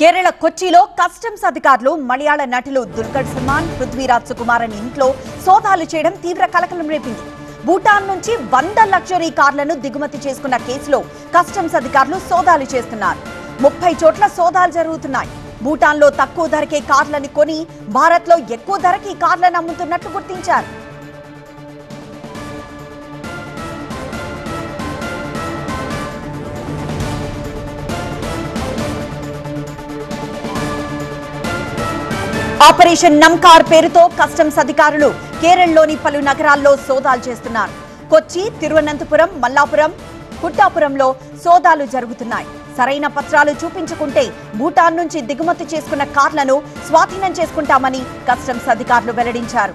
Kerala కొచ్చిలో customs అధికారులు మలయాళ నటులు దుల్కర్ సల్మాన్ పృథ్వీరాజ్ సుకుమారన్ ఇంట్లో సోదాలు చేయడం తీవ్ర కలకలం రేపింది. భూటాన్ నుంచి వంద లగ్జరీ కార్లను దిగుమతి చేసుకున్న కేసులో కస్టమ్స్ అధికారులు సోదాలు చేస్తున్నారు. ముప్పై చోట్ల సోదాలు జరుగుతున్నాయి. భూటాన్లో తక్కువ ధరకే కార్లను కొని భారత్లో ఎక్కువ ధరకి ఈ కార్లను అమ్ముతున్నట్లు గుర్తించారు. ఆపరేషన్ నమ్కార్ పేరుతో కస్టమ్స్ అధికారులు కేరళలోని పలు నగరాల్లో సోదాలు చేస్తున్నారు. కొచ్చి తిరువనంతపురం మల్లాపురం కుట్టాపురంలో సోదాలు జరుగుతున్నాయి. సరైన పత్రాలు చూపించుకుంటే భూటాన్ నుంచి దిగుమతి చేసుకున్న కార్లను స్వాధీనం చేసుకుంటామని కస్టమ్స్ అధికారులు వెల్లడించారు.